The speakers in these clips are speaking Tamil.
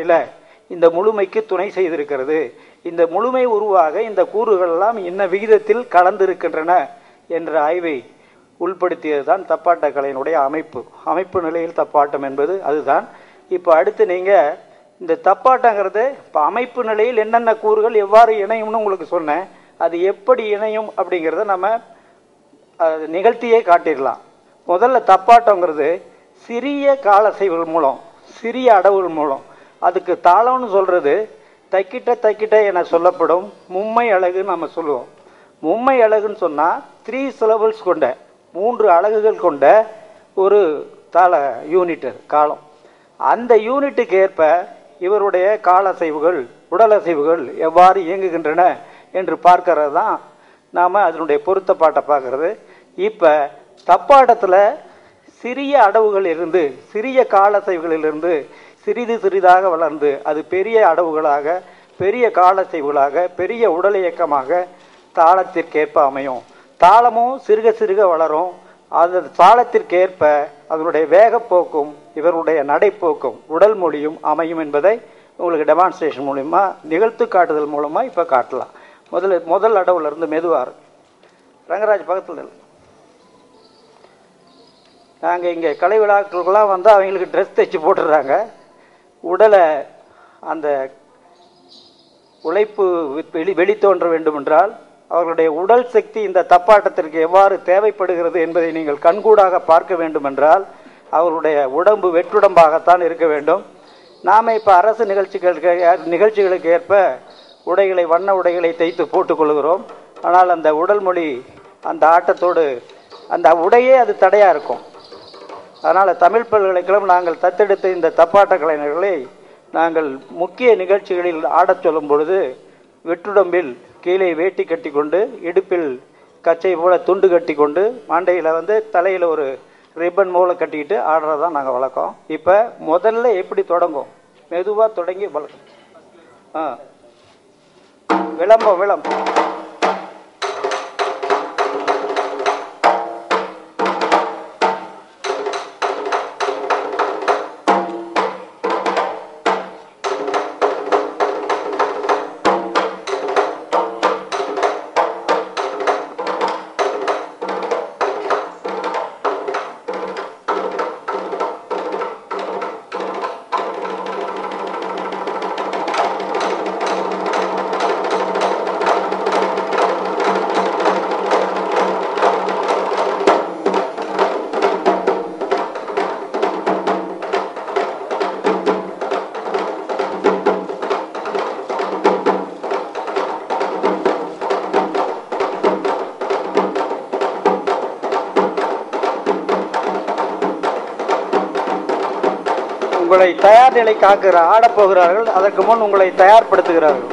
இல்ல இந்த முழுமைக்கு துணை செய்திருக்கிறது. இந்த முழுமை உருவாக இந்த கூறுகள் எல்லாம் என்ன விகிதத்தில் கலந்திருக்கின்றன என்ற ஆய்வை உள்படுத்தியதுதான் தப்பாட்ட கலையினுடைய அமைப்பு. அமைப்பு நிலையில் தப்பாட்டம் என்பது அதுதான். இப்போ அடுத்து நீங்க இந்த தப்பாட்டங்கிறது இப்போ அமைப்பு நிலையில் என்னென்ன கூறுகள் எவ்வாறு இணையும்னு உங்களுக்கு சொன்னேன். அது எப்படி இணையும் அப்படிங்கிறத நம்ம அது நிகழ்த்தியே காட்டிடலாம். முதல்ல தப்பாட்டங்கிறது சிறிய காலசைவுகள் மூலம் சிறிய அடவுகள் மூலம் அதுக்கு தாளம்னு சொல்கிறது தைக்கிட்ட தைக்கிட்ட என சொல்லப்படும் மும்மை அழகுன்னு நம்ம சொல்லுவோம். மும்மை அழகுன்னு சொன்னால் த்ரீ சிலபிள்ஸ் கொண்ட மூன்று அலகுகள் கொண்ட ஒரு தாள யூனிட் காலம். அந்த யூனிட்டுக்கு ஏற்ப இவருடைய காலசைவுகள் உடலசைவுகள் எவ்வாறு இயங்குகின்றன என்று பார்க்கறது தான் நாம் அதனுடைய பொருத்தப்பாட்டை பார்க்கறது. இப்போ தப்பாட்டத்தில் சிறிய அடவுகளிலிருந்து இருந்து சிறிய காலசைவுகளிலிருந்து சிறிது சிறிதாக வளர்ந்து அது பெரிய அடவுகளாக பெரிய காலசைவுகளாக பெரிய உடல் இயக்கமாக தாளத்திற்கேற்ப அமையும். தாளமும் சிறுக சிறுக வளரும். அது தாளத்திற்கேற்ப அதனுடைய வேகப்போக்கும் இவருடைய நடைப்போக்கும் உடல் மொழியும் அமையும் என்பதை உங்களுக்கு டெமான்ஸ்ட்ரேஷன் மூலிமா நிகழ்த்து காட்டுதல் மூலமாக இப்போ காட்டலாம். முதல்ல முதல் அடவுலேருந்து மெதுவார் ரங்கராஜ் பக்கத்தில் இல்லை நாங்கள் இங்கே கலை விழாக்களுக்கெல்லாம் வந்து அவங்களுக்கு ட்ரெஸ் தைச்சு போட்டுடுறாங்க. உடலை அந்த உழைப்பு வெளி வெளித்தோன்ற வேண்டும் என்றால் அவர்களுடைய உடல் சக்தி இந்த தப்பாட்டத்திற்கு எவ்வாறு தேவைப்படுகிறது என்பதை நீங்கள் கண்கூடாக பார்க்க வேண்டும் என்றால் உடம்பு வெற்றுடம்பாகத்தான் இருக்க வேண்டும். நாம் இப்போ அரசு நிகழ்ச்சிகளுக்கு நிகழ்ச்சிகளுக்கு ஏற்ப உடைகளை வண்ண உடைகளை தைத்து போட்டுக்கொள்கிறோம் ஆனால் அந்த உடல் மொழி அந்த ஆட்டத்தோடு அந்த உடையே அது தடையாக இருக்கும். அதனால் தமிழ் பல்கலைக்கழகம் நாங்கள் தத்தெடுத்த இந்த தப்பாட்ட கலைஞர்களை நாங்கள் முக்கிய நிகழ்ச்சிகளில் ஆடச் சொல்லும் பொழுது வெற்றுடம்பில் கீழே வேட்டி கட்டி கொண்டு இடுப்பில் கச்சை போல துண்டு கட்டி கொண்டு மண்டையில் வந்து தலையில் ஒரு ரிப்பன் மூல கட்டிக்கிட்டு ஆடுறது தான் நாங்கள் வழக்கம். இப்போ முதல்ல எப்படி தொடங்கும்? மெதுவாக தொடங்கி வளர்க்கும் ஆ. விளம்பம் விளம்பம் உங்களை தயார் நிலை காக்கிற ஆடப் போகிறார்கள் அதற்கு முன் உங்களை தயார்படுத்துகிறார்கள்.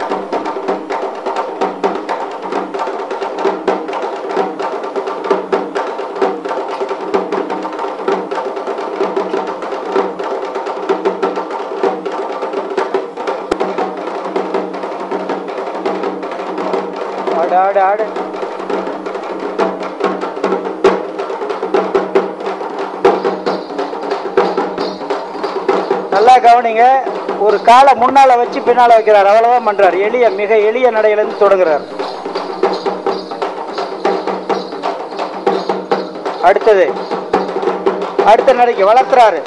ஆடு ஆடு ஆடு. கவனிங்க ஒரு காலை முன்னால வச்சு பின்னால வைக்கிறார். அவ்வளவுதான் பண்றார். எளிய மிக எளிய நடையிலிருந்து தொடங்குறார். அடுத்தது அடுத்த நடைக்கு வளர்த்துறாரு.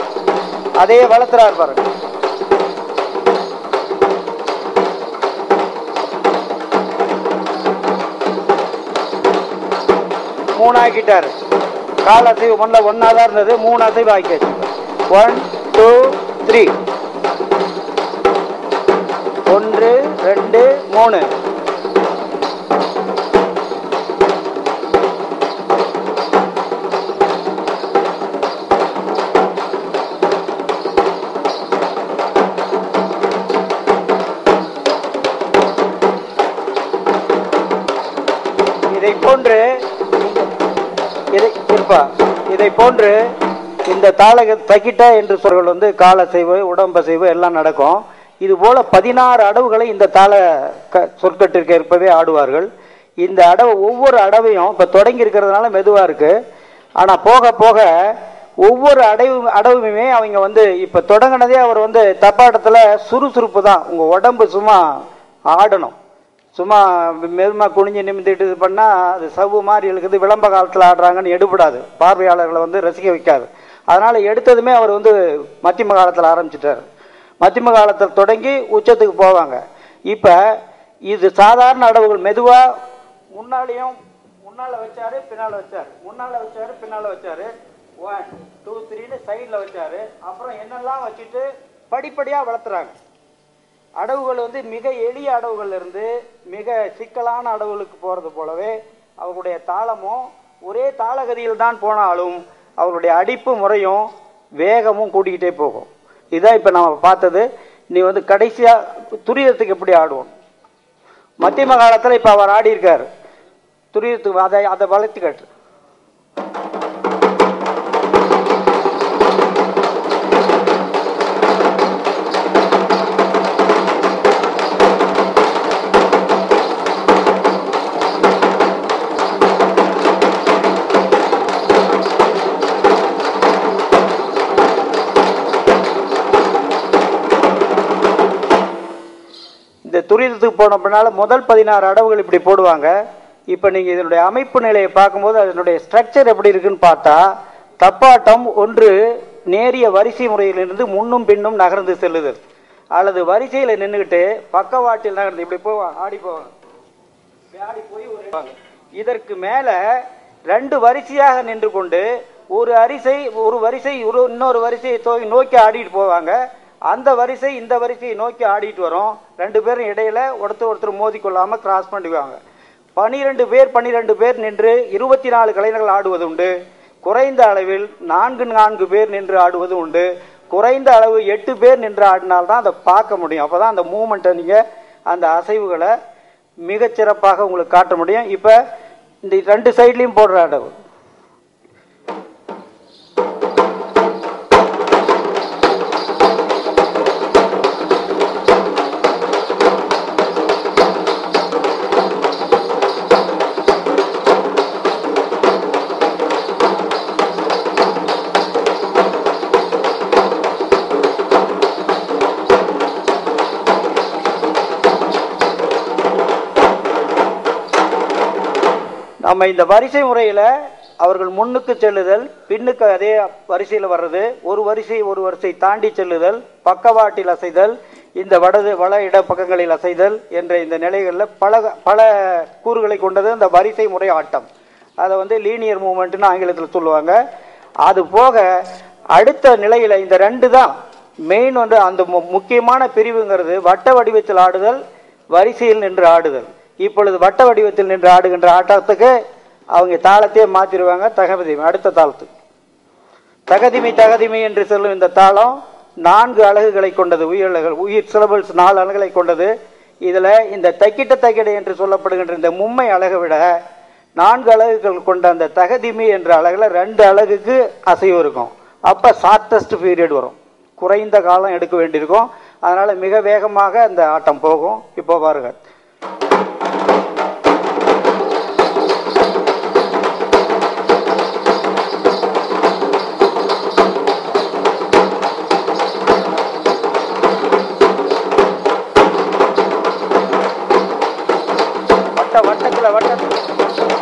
அதையே வளர்த்துறாரு பாருங்க. மூணாக்கிட்டாரு. கால் அசைவு முன்ன ஒன்னா தான் இருந்தது மூணு அசைவு ஆக்கியாச்சு. ஒன் டூ த்ரீ மூணு இதை போன்று இதை இருப்பா. இதை போன்று இந்த தாளக தகிட்ட என்று சொல்கள் வந்து கால செய்வு உடம்பு செய்வு எல்லாம் நடக்கும். இது போல பதினாறு அடவுகளை இந்த தாள க- சொற்கட்டிற்கு ஏற்பவே ஆடுவார்கள். இந்த அடவு ஒவ்வொரு அடவையும் இப்போ தொடங்கி இருக்கிறதுனால மெதுவாக இருக்குது ஆனால் போக போக ஒவ்வொரு அடைவு அடவுமே அவங்க வந்து இப்போ தொடங்கினதே அவர் வந்து தப்பாட்டத்தில் சுறுசுறுப்பு தான். உங்கள் உடம்பு சும்மா ஆடணும். சும்மா மெதுமாக குனிஞ்சு நிமிந்துட்டு இது பண்ணால் அது சவ்வு மாதிரி இருக்குது விளம்ப காலத்தில் ஆடுறாங்கன்னு எடுபடாது. பார்வையாளர்களை வந்து ரசிக்க வைக்காது. அதனால் எடுத்ததுமே அவர் வந்து மத்தியம காலத்தில் ஆரம்பிச்சிட்டார். மத்தியம காலத்தில் தொடங்கி உச்சத்துக்கு போவாங்க. இப்போ இது சாதாரண அடவுகள் மெதுவாக முன்னாலேயும் முன்னால் வச்சாரு பின்னால் வச்சார். முன்னால் வச்சார் பின்னால் வச்சார். ஒன் டூ த்ரீன்னு சைடில் வச்சார். அப்புறம் என்னெல்லாம் வச்சுட்டு படிப்படியாக வளர்த்துறாங்க. அடவுகள் வந்து மிக எளிய அடவுகள்ல இருந்து மிக சிக்கலான அடவுகளுக்கு போகிறது போலவே அவர்களுடைய தாளமும் ஒரே தாளகதியில் தான் போனாலும் அவருடைய அடிப்பு முறையும் வேகமும் கூட்டிக்கிட்டே போகும். இதான் இப்போ நம்ம பார்த்தது. நீ வந்து கடைசியாக துரியத்துக்கு எப்படி ஆடுவோம்? மத்தியம காலத்தில் இப்போ அவர் ஆடி இருக்காரு துரியத்துக்கு அதை அதை வளர்த்து கட்டு. துரிதத்துக்கு போன பின்னால் முதல் பதினாறு அடவுகள் இப்படி போடுவாங்க. இப்போ நீங்கள் இதனுடைய அமைப்பு நிலையை பார்க்கும்போது அதனுடைய ஸ்ட்ரக்சர் எப்படி இருக்குன்னு பார்த்தா தப்பாட்டம் ஒன்று நேரிய வரிசை முறையிலிருந்து முன்னும் பின்னும் நகர்ந்து செல்லுதல். அல்லது வரிசையில் நின்றுக்கிட்டு பக்கவாட்டில் நகர்ந்து இப்படி போவாங்க ஆடி போவாங்க ஆடி போய் ஒரு இதற்கு மேலே ரெண்டு வரிசையாக நின்று கொண்டு ஒரு அரிசை ஒரு வரிசை ஒரு இன்னொரு வரிசையை நோக்கி ஆடிட்டு போவாங்க. அந்த வரிசை இந்த வரிசையை நோக்கி ஆடிட்டு வரும். ரெண்டு பேரும் இடையில ஒருத்தர் ஒருத்தர் மோதிக்கொள்ளாம கிராஸ் பண்ணிக்குவாங்க பனிரெண்டு பேர் பன்னிரெண்டு பேர் நின்று இருபத்தி நாலு கலைஞர்கள் ஆடுவது உண்டு. குறைந்த அளவில் நான்கு நான்கு பேர் நின்று ஆடுவது உண்டு. குறைந்த அளவு எட்டு பேர் நின்று ஆடினால்தான் அதை பார்க்க முடியும். அப்பதான் அந்த மூமெண்ட்டை நீங்க அந்த அசைவுகளை மிகச்சிறப்பாக உங்களுக்கு காட்ட முடியும். இப்போ இந்த ரெண்டு சைட்லையும் போடுற அளவு நம்ம இந்த வரிசை முறையில் அவர்கள் முன்னுக்கு செல்லுதல் பின்னுக்கு அதே வரிசையில் வர்றது ஒரு வரிசை ஒரு வரிசை தாண்டி செல்லுதல் பக்கவாட்டில் அசைதல் இந்த வடது வள இட பக்கங்களில் அசைதல் என்ற இந்த நிலைகளில் பல பல கூறுகளை கொண்டது அந்த வரிசை முறை ஆட்டம். அதை வந்து லீனியர் மூமெண்ட்னு ஆங்கிலத்தில் சொல்லுவாங்க. அது போக அடுத்த நிலையில் இந்த ரெண்டு தான் மெயின் வந்து அந்த மு- முக்கியமான பிரிவுங்கிறது வட்ட வடிவத்தில் ஆடுதல் வரிசையில் நின்று ஆடுதல். இப்பொழுது வட்ட வடிவத்தில் நின்று ஆடுகின்ற ஆட்டத்துக்கு அவங்க தாளத்தையே மாற்றிடுவாங்க தகதிமை அடுத்த தாளத்துக்கு. தகதிமை தகதிமை என்று சொல்லும் இந்த தாளம் நான்கு அலகுகளை கொண்டது உயிர் அலகுகள் உயிர் சிலபல்ஸ் நாலு அழகுகளை கொண்டது. இதில் இந்த தைக்கிட்ட தைக்கிட என்று சொல்லப்படுகின்ற இந்த மும்மை அழகை விட நான்கு அலகுகள் கொண்ட அந்த தகதிமை என்ற அழகில் ரெண்டு அலகுக்கு அசைவு இருக்கும். அப்போ ஷார்ட்டஸ்ட் பீரியட் வரும். குறைந்த காலம் எடுக்க வேண்டியிருக்கும். அதனால் மிக வேகமாக அந்த ஆட்டம் போகும். இப்போ varta, varta, que la varta.